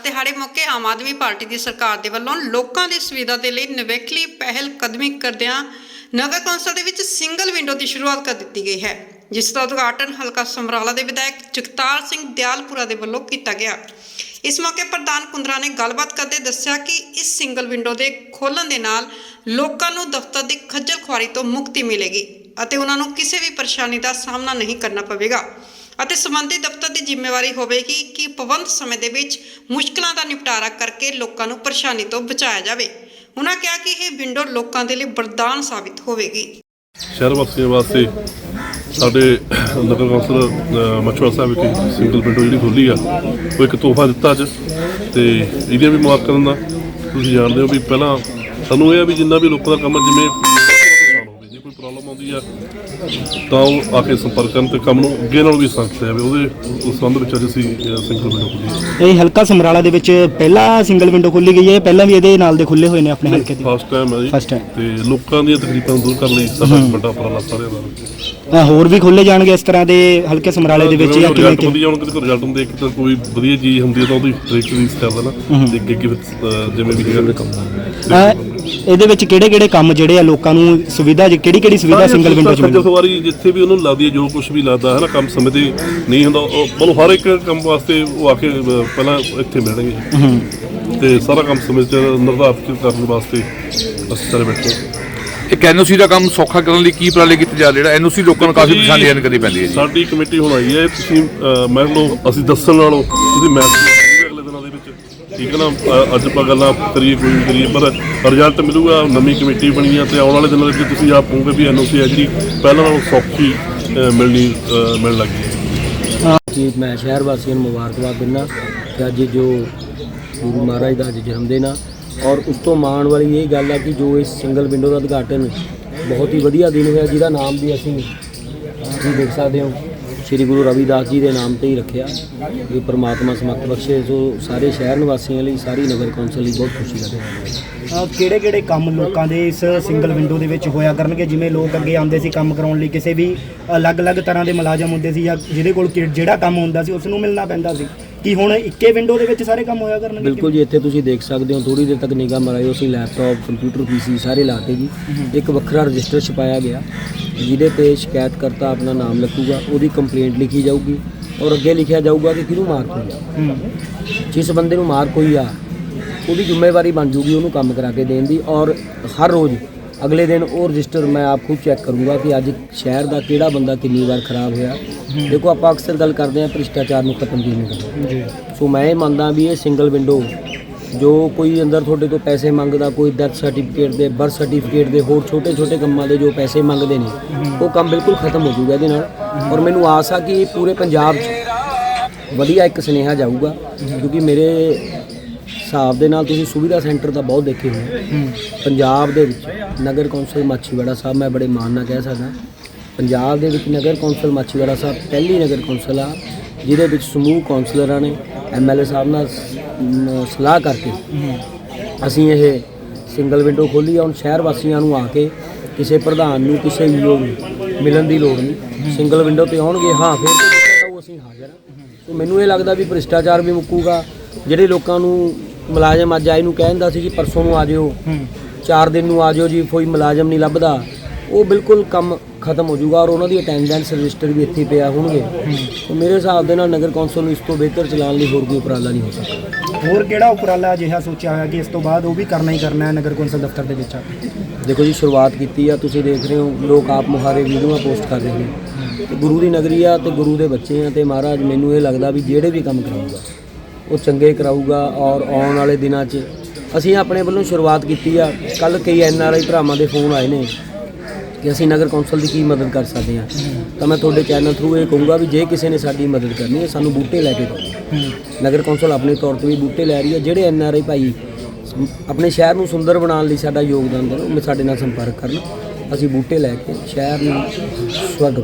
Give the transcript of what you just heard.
ਪ੍ਰਕਾਸ਼ ਦਿਹਾੜੇ ਮੌਕੇ ਆਮ ਆਦਮੀ ਪਾਰਟੀ ਦੀ ਸਰਕਾਰ ਦੇ ਵੱਲੋਂ ਲੋਕਾਂ ਦੀ ਸੁਵਿਧਾ ਦੇ ਲਈ ਨਿਵੇਕਲੀ ਪਹਿਲ ਕਦਮੀ ਕਰਦਿਆਂ ਨਗਰ ਕੌਂਸਲ ਦੇ ਵਿੱਚ ਸਿੰਗਲ ਵਿੰਡੋ ਦੀ ਸ਼ੁਰੂਆਤ ਕਰ ਦਿੱਤੀ ਗਈ ਹੈ, ਜਿਸ ਦਾ ਉਦਘਾਟਨ ਹਲਕਾ ਸਮਰਾਲਾ ਦੇ ਵਿਧਾਇਕ ਜਗਤਾਰ ਸਿੰਘ ਦਿਆਲਪੁਰਾ ਦੇ ਵੱਲੋਂ ਕੀਤਾ ਗਿਆ। ਇਸ ਮੌਕੇ ਪ੍ਰਧਾਨ ਕੁੰਦਰਾ ਨੇ ਗੱਲਬਾਤ ਕਰਦੇ ਦੱਸਿਆ ਕਿ ਇਸ ਸਿੰਗਲ ਵਿੰਡੋ ਦੇ ਖੋਲਣ ਦੇ ਨਾਲ ਲੋਕਾਂ ਨੂੰ ਦਫ਼ਤਰ ਦੀ ਖੱਜਲ ਖੁਆਰੀ ਤੋਂ ਮੁਕਤੀ ਮਿਲੇਗੀ ਅਤੇ ਉਹਨਾਂ ਨੂੰ ਕਿਸੇ ਵੀ ਪਰੇਸ਼ਾਨੀ ਦਾ ਸਾਹਮਣਾ ਨਹੀਂ ਕਰਨਾ ਪਵੇਗਾ। ਅਤੇ ਸੰਬੰਧਿਤ ਦਫ਼ਤਰ ਦੀ ਜ਼ਿੰਮੇਵਾਰੀ ਹੋਵੇਗੀ ਕਿ ਪਾਬੰਦ ਸਮੇਂ ਦੇ ਵਿੱਚ ਮੁਸ਼ਕਲਾਂ ਦਾ ਨਿਪਟਾਰਾ ਕਰਕੇ ਲੋਕਾਂ ਨੂੰ ਪਰੇਸ਼ਾਨੀ ਤੋਂ ਬਚਾਇਆ ਜਾਵੇ। ਉਹਨਾਂ ਕਿਹਾ ਕਿ ਇਹ ਵਿੰਡੋ ਲੋਕਾਂ ਦੇ ਲਈ ਵਰਦਾਨ ਸਾਬਿਤ ਹੋਵੇਗੀ। ਸ਼ਹਿਰ ਵਾਸੀਆਂ ਵਾਸਤੇ ਸਾਡੇ ਨਗਰ ਕੌਂਸਲ ਅ, ਸਾਹਿਬ ਵਿਖੇ ਸਿੰਗਲ ਵਿੰਡੋ ਜਿਹੜੀ ਖੋਲੀ ਆ ਉਹ ਇੱਕ ਤੋਹਫਾ ਦਿੱਤਾ ਅੱਜ ਤੇ ਇਹਦੀਆਂ ਵੀ ਮੁਬਾਰਕਾਂ ਦਾ। ਤੁਸੀਂ ਜਾਣਦੇ ਹੋ ਵੀ ਪਹਿਲਾਂ ਸਾਨੂੰ ਇਹ ਆ ਵੀ ਜਿੰਨਾ ਵੀ ਲੋਕਾਂ ਦਾ ਕੰਮ ਜਿਵੇਂ ਕੋਈ ਪ੍ਰੋਬਲਮ ਆਉਂਦੀ ਆ ਤਾਂ ਉਹ ਆ ਕੇ ਸੰਪਰਕ ਕਰਨ ਤੇ ਕੰਮ ਨੂੰ ਅੱਗੇ ਨਾਲ ਵੀ ਸੰਖਿਆ ਜਾਵੇ ਉਹਦੇ ਉਸ ਸੰਬੰਧ ਵਿੱਚ ਅੱਜ ਅਸੀਂ ਸਿੰਗਲ ਵਿੰਡੋ ਖੋਲੀ ਇਹ ਹਲਕਾ ਸਮਰਾਲਾ ਦੇ ਵਿੱਚ ਪਹਿਲਾ ਸਿੰਗਲ ਵਿੰਡੋ ਖੋਲੀ ਗਈ ਹੈ ਪਹਿਲਾਂ ਵੀ ਇਹਦੇ ਨਾਲ ਦੇ ਖੁੱਲੇ ਹੋਏ ਨੇ ਆਪਣੇ ਹਲਕੇ ਦੇ? ਫਸਟ ਟਾਈਮ ਹੈ ਜੀ। First time। ਤੇ ਲੋਕਾਂ ਦੀਆਂ ਤਕਲੀਫਾਂ ਨੂੰ ਦੂਰ ਕਰਨ ਲਈ ਸਾਡਾ ਵੱਡਾ ਉਪਰਾਲਾ ਸਾਰਿਆਂ ਦਾ। ਹੋਰ ਵੀ ਖੋਲੇ ਜਾਣਗੇ ਇਸ ਤਰ੍ਹਾਂ ਦੇ ਹਲਕੇ ਸਮਰਾਲੇ ਦੇ ਵਿੱਚ ਜਾਂ ਕਿਵੇਂ ਕਿ ਵਧੀਆ ਆਉਣਗੇ ਤੇ ਰਿਜ਼ਲਟ ਹੁੰਦੇ ਇੱਕ ਤਾਂ ਕੋਈ ਵਧੀਆ ਚੀਜ਼ ਹੁੰਦੀ ਹੈ ਤਾਂ ਉਹਦੀ ਟ੍ਰਿਕ ਰੀਸ ਕਰ ਦੇਣਾ ਤੇ ਅੱਗੇ ਅੱਗੇ ਜਿਵੇਂ ਵੀ ਹੈਗਾ ਕੰਮ। ਇਹਦੇ ਵਿੱਚ ਕਿਹੜੇ ਕਿਹੜੇ ਕੰਮ ਜਿਹੜੇ ਆ ਲੋਕਾਂ ਨੂੰ ਸੁਵਿਧਾ ਕਿਹੜੀ ਕਿਹੜੀ ਸੁਵਿਧਾ ਸਿੰਗਲ ਵਿੰਡੋ ਚ ਮਿਲਦੀ ਖੁਆਰੀ ਜਿੱਥੇ ਵੀ ਉਹਨੂੰ ਲੱਗਦੀ ਹੈ ਜੋ ਕੁਝ ਵੀ ਲੱਗਦਾ ਹੈ ਨਾ ਕੰਮ ਸਮੇਂ ਤੇ ਨਹੀਂ ਹੁੰਦਾ ਉਹ ਮਤਲਬ ਹਰ ਇੱਕ ਕੰਮ ਵਾਸਤੇ ਉਹ ਆ ਕੇ ਅਹ, ਪਹਿਲਾਂ ਇੱਥੇ ਮਿਲਣਗੇ। ਤੇ ਸਾਰਾ ਕੰਮ ਸਮੇਂ ਚ ਨਿਰਧਾਰਿਤ ਕਰਨ ਵਾਸਤੇ ਅਸੀਂ ਸਾਰੇ ਬੈਠੇ ਹਾਂ। ਇੱਕ ਐਨਓਸੀ ਦਾ ਕੰਮ ਸੌਖਾ ਕਰਨ ਲਈ ਕੀ ਉਪਰਾਲੇ ਕੀਤੇ ਜਾ ਰਹੇ ਜਿਹੜਾ ਐਨਓਸੀ ਲੋਕਾਂ ਨੂੰ ਕਾਫੀ ਪਰੇਸ਼ਾਨੀ ਪੈਂਦੀ ਹੈ ਜੀ। ਸਾਡੀ ਕਮੇਟੀ ਹੁਣ ਆਈ ਹੈ ਤੁਸੀਂ ਅਹ, ਮੰਨ ਲਓ ਅਸੀਂ ਦੱਸਣ ਨਾਲੋਂ ਤੁਸੀਂ ਵਿੱਚ ਠੀਕ ਹੈ ਨਾ ਅਹ, ਅੱਜ ਆਪਾਂ ਗੱਲਾਂ ਕਰੀਏ ਕੋਈ ਵੀ ਕਰੀਏ ਪਰ ਰਿਜ਼ਲਟ ਮਿਲੂਗਾ ਨਵੀਂ ਕਮੇਟੀ ਬਣੀ ਆ ਤੇ ਆਉਣ ਵਾਲੇ ਦਿਨਾਂ ਵਿੱਚ ਤੁਸੀਂ ਆਪ ਕਹੋਗੇ ਵੀ ਐਨਓਸੀ ਹੈ ਜਿਹੜੀ ਪਹਿਲਾਂ ਨਾਲੋਂ ਸੌਖੀ ਅਹ, ਮਿਲਣੀ ਅਹ, ਮਿਲਣ ਲੱਗੀ ਹੈ। ਕਿ ਮੈਂ ਸ਼ਹਿਰ ਵਾਸੀਆਂ ਨੂੰ ਮੁਬਾਰਕਬਾਦ ਦਿੰਦਾ ਕਿ ਅੱਜ ਜੋ ਗੁਰੂ ਮਹਾਰਾਜ ਦਾ ਅੱਜ ਜਨਮ ਦਿਨ ਆ ਔਰ ਉਸ ਤੋਂ ਮਾਣ ਵਾਲੀ ਇਹ ਗੱਲ ਆ ਕਿ ਜੋ ਇਸ ਸਿੰਗਲ ਵਿੰਡੋ ਦਾ ਉਦਘਾਟਨ ਬਹੁਤ ਹੀ ਵਧੀਆ ਦਿਨ ਹੋਇਆ ਜਿਹਦਾ ਨਾਮ ਵੀ ਅਸੀਂ ਤੁਸੀਂ ਦੇਖ ਸਕਦੇ ਹੋ। ਸ੍ਰੀ ਗੁਰੂ ਰਵਿਦਾਸ ਜੀ ਦੇ ਨਾਮ ਤੇ ਹੀ ਰੱਖਿਆ ਇਹ ਪ੍ਰਮਾਤਮਾ ਸਮਤ ਬਖਸ਼ੇ ਸੋ ਸਾਰੇ ਸ਼ਹਿਰ ਨਿਵਾਸੀਆਂ ਲਈ ਸਾਰੀ ਨਗਰ ਕੌਂਸਲ ਲਈ ਬਹੁਤ ਖੁਸ਼ੀ ਦਾ ਦਿਨ ਹੈ। ਕਿਹੜੇ ਕਿਹੜੇ ਕੰਮ ਲੋਕਾਂ ਦੇ ਇਸ ਸਿੰਗਲ ਵਿੰਡੋ ਦੇ ਵਿੱਚ ਹੋਇਆ ਕਰਨਗੇ? ਜਿਵੇਂ ਲੋਕ ਅੱਗੇ ਆਉਂਦੇ ਸੀ ਕੰਮ ਕਰਾਉਣ ਲਈ ਕਿਸੇ ਵੀ ਅਲੱਗ-ਅਲੱਗ ਤਰ੍ਹਾਂ ਦੇ ਮੁਲਾਜ਼ਮ ਹੁੰਦੇ ਸੀ ਜਾਂ ਜਿਹਦੇ ਕੋਲ ਜਿਹੜਾ ਕੰਮ ਹੁੰਦਾ ਸੀ ਉਸ ਨੂੰ ਮਿਲਣਾ ਪੈਂਦਾ ਸੀ। ਕਿ ਹੁਣ ਇੱਕੇ ਵਿੰਡੋ ਦੇ ਵਿੱਚ ਸਾਰੇ ਕੰਮ ਹੋਇਆ ਕਰਨਗੇ? ਬਿਲਕੁਲ ਜੀ ਇੱਥੇ ਤੁਸੀਂ ਦੇਖ ਸਕਦੇ ਹੋ ਥੋੜੀ ਦੇਰ ਤੱਕ ਨਿਗਾਹ ਮਰਾਇਓ ਅਸੀਂ ਲੈਪਟਾਪ ਕੰਪਿਊਟਰ ਪੀਸੀ ਸਾਰੇ ਲਾਤੇ ਜੀ। ਇੱਕ ਵੱਖਰਾ ਰਜਿਸਟਰ ਛਪਾਇਆ ਗਿਆ। ਜਿਹਦੇ ਤੇ ਸ਼ਿਕਾਇਤਕਰਤਾ ਆਪਣਾ ਨਾਮ ਲਿਖੂਗਾ ਉਹਦੀ ਕੰਪਲੇਂਟ ਲਿਖੀ ਜਾਊਗੀ ਔਰ ਅੱਗੇ ਲਿਖਿਆ ਜਾਊਗਾ ਕਿ ਕਿਹਨੂੰ ਮਾਰਕ ਹੋਈ ਆ ਹੂੰ। ਜਿਸ ਬੰਦੇ ਨੂੰ ਮਾਰਕ ਹੋਈ ਆ ਉਹਦੀ ਜ਼ਿੰਮੇਵਾਰੀ ਬਣ ਜੂਗੀ ਉਹਨੂੰ ਕੰਮ ਕਰਾ ਕੇ ਦੇਣ ਦੀ ਔਰ ਹਰ ਰੋਜ਼ ਅਗਲੇ ਦਿਨ ਉਹ ਰਜਿਸਟਰ ਮੈਂ ਆਪ ਖੁਦ ਚੈੱਕ ਕਰੂੰਗਾ ਕਿ ਅੱਜ ਸ਼ਹਿਰ ਦਾ ਕਿਹੜਾ ਬੰਦਾ ਕਿੰਨੀ ਵਾਰ ਖਰਾਬ ਹੋਇਆ। ਦੇਖੋ ਆਪਾਂ ਅਕਸਰ ਗੱਲ ਕਰਦੇ ਹਾਂ ਭ੍ਰਿਸ਼ਟਾਚਾਰ ਨੂੰ ਖਤਮ ਕਿਵੇਂ ਕਰਨਾ ਜੀ। ਸੋ ਮੈਂ ਇਹ ਮੰਨਦਾ ਵੀ ਇਹ ਸਿੰਗਲ ਵਿੰਡੋ ਜੋ ਕੋਈ ਅੰਦਰ ਤੁਹਾਡੇ ਤੋਂ ਪੈਸੇ ਮੰਗਦਾ ਕੋਈ ਡੈਥ ਸਰਟੀਫਿਕੇਟ ਦੇ ਬਰਥ ਸਰਟੀਫਿਕੇਟ ਦੇ ਹੋਰ ਛੋਟੇ ਛੋਟੇ ਕੰਮਾਂ ਦੇ ਜੋ ਪੈਸੇ ਮੰਗਦੇ ਨੇ ਉਹ ਕੰਮ ਬਿਲਕੁਲ ਖਤਮ ਹੋ ਜਾਊਗਾ ਇਹਦੇ ਨਾਲ। ਔਰ ਮੈਨੂੰ ਆਸ ਆ ਕਿ ਪੂਰੇ ਪੰਜਾਬ 'ਚ ਵਧੀਆ ਇੱਕ ਸੁਨੇਹਾ ਜਾਊਗਾ ਕਿਉਂਕਿ ਮੇਰੇ ਹਿਸਾਬ ਦੇ ਨਾਲ ਤੁਸੀਂ ਸੁਵਿਧਾ ਸੈਂਟਰ ਤਾਂ ਬਹੁਤ ਦੇਖੇ ਹੋਣੇ ਪੰਜਾਬ ਦੇ ਵਿੱਚ ਨਗਰ ਕੌਂਸਲ ਮਾਛੀਵਾੜਾ ਸਾਹਿਬ ਮੈਂ ਬੜੇ ਮਾਣ ਨਾਲ ਕਹਿ ਸਕਦਾ। ਪੰਜਾਬ ਦੇ ਵਿੱਚ ਨਗਰ ਕੌਂਸਲ ਮਾਛੀਵਾੜਾ ਸਾਹਿਬ ਪਹਿਲੀ ਨਗਰ ਕੌਂਸਲ ਆ ਜਿਹਦੇ ਵਿੱਚ ਸਮੂਹ ਕੌਂਸਲਰਾਂ ਨੇ ਐਮਐਲਏ ਸਾਹਿਬ ਨਾਲ ਸ- ਸਲਾਹ ਕਰਕੇ ਅਸੀਂ ਇਹ ਸਿੰਗਲ ਵਿੰਡੋ ਖੋਲੀ ਆ। ਹੁਣ ਸ਼ਹਿਰ ਵਾਸੀਆਂ ਨੂੰ ਆ ਕੇ ਕਿਸੇ ਪ੍ਰਧਾਨ ਨੂੰ ਕਿਸੇ ਵੀ ਨੂੰ ਮਿਲਣ ਦੀ ਲੋੜ ਨਹੀਂ। ਸਿੰਗਲ ਵਿੰਡੋ ਤੇ ਆਉਣਗੇ ਹਾਂ ਫਿਰ ਤਾਂ ਆਊ, ਅਸੀਂ ਹਾਜ਼ਰ ਹਾਂ ਸੋ ਮੈਨੂੰ ਇਹ ਲੱਗਦਾ ਵੀ ਭ੍ਰਿਸ਼ਟਾਚਾਰ ਵੀ ਮੁੱਕੂਗਾ। ਜਿਹੜੇ ਲੋਕਾਂ ਨੂੰ ਮੁਲਾਜ਼ਮ ਅੱਜ ਆਏ ਨੂੰ ਕਹਿੰਦਾ ਸੀ ਜੀ ਪਰਸੋਂ ਨੂੰ ਆ ਜਿਓ ਚਾਰ ਦਿਨ ਨੂੰ ਆ ਜਿਓ ਜੀ ਕੋਈ ਮੁਲਾਜ਼ਮ ਨਹੀਂ ਲੱਭਦਾ। ਉਹ ਬਿਲਕੁਲ ਕੰਮ ਖਤਮ ਹੋ ਜਾਊਗਾ ਔਰ ਉਹਨਾਂ ਦੀ ਅਟੈਂਡੈਂਸ ਰਜਿਸਟਰ ਵੀ ਇੱਥੇ ਪਿਆ ਹੋਣਗੇ। ਸੋ ਮੇਰੇ ਹਿਸਾਬ ਦੇ ਨਾਲ ਨਗਰ ਕੌਂਸਲ ਨੂੰ ਇਸ ਤੋਂ ਬਿਹਤਰ ਚਲਾਉਣ ਲਈ ਹੋਰ ਕੋਈ ਉਪਰਾਲਾ ਨਹੀਂ ਹੋ ਸਕਦਾ। ਹੋਰ ਕਿਹੜਾ ਉਪਰਾਲਾ ਅਜਿਹਾ ਸੋਚਿਆ ਹੋਇਆ ਕਿ ਇਸ ਤੋਂ ਬਾਅਦ ਉਹ ਵੀ ਕਰਨਾ ਹੀ ਕਰਨਾ ਹੈ ਨਗਰ ਕੌਂਸਲ ਦਫ਼ਤਰ ਦੇ ਵਿੱਚ? ਦੇਖੋ ਜੀ ਸ਼ੁਰੂਆਤ ਕੀਤੀ ਆ ਤੁਸੀਂ ਦੇਖ ਰਹੇ ਹੋ ਲੋਕ ਆਪ ਮੁਹਾਰੇ ਵੀਡੀਓਆਂ ਪੋਸਟ ਕਰ ਰਹੇ ਨੇ। ਤੇ ਗੁਰੂ ਦੀ ਨਗਰੀ ਆ ਤੇ ਗੁਰੂ ਦੇ ਬੱਚੇ ਆ ਤੇ ਮਹਾਰਾਜ ਮੈਨੂੰ ਇਹ ਲੱਗਦਾ ਵੀ ਜਿਹੜੇ ਵੀ ਕੰਮ ਕਰਾਊਗਾ ਉਹ ਚੰਗੇ ਕਰਾਊਗਾ ਔਰ ਆਉਣ ਵਾਲੇ ਦਿਨਾਂ 'ਚ। ਅਸੀਂ ਆਪਣੇ ਵੱਲੋਂ ਸ਼ੁਰੂਆਤ ਕੀਤੀ ਆ ਕੱਲ ਕਈ ਐਨ ਆਰ ਆਈ ਭਰਾਵਾਂ ਦੇ ਫੋਨ ਆਏ ਨੇ। ਕਿ ਅਸੀਂ ਨਗਰ ਕੌਂਸਲ ਦੀ ਕੀ ਮਦਦ ਕਰ ਸਕਦੇ ਹਾਂ। ਤਾਂ ਮੈਂ ਤੁਹਾਡੇ ਚੈਨਲ ਥਰੂ ਇਹ ਕਹੂੰਗਾ ਵੀ ਜੇ ਕਿਸੇ ਨੇ ਸਾਡੀ ਮਦਦ ਕਰਨੀ ਹੈ, ਸਾਨੂੰ ਬੂਟੇ ਲੈ ਕੇ ਦਿਓ। ਨਗਰ ਕੌਂਸਲ ਆਪਣੇ ਤੌਰ ਤੇ ਵੀ ਬੂਟੇ ਲੈ ਰਹੀ ਹੈ। ਜਿਹੜੇ ਐਨ ਆਰ ਆਈ ਭਾਈ ਆਪਣੇ ਸ਼ਹਿਰ ਨੂੰ ਸੁੰਦਰ ਬਣਾਉਣ ਲਈ ਸਾਡਾ ਯੋਗਦਾਨ ਦੇਣ, ਉਹ ਸਾਡੇ ਨਾਲ ਸੰਪਰਕ ਕਰਨ। ਅਸੀਂ ਬੂਟੇ ਲੈ ਕੇ ਸ਼ਹਿਰ ਨੂੰ ਸਵਰਗ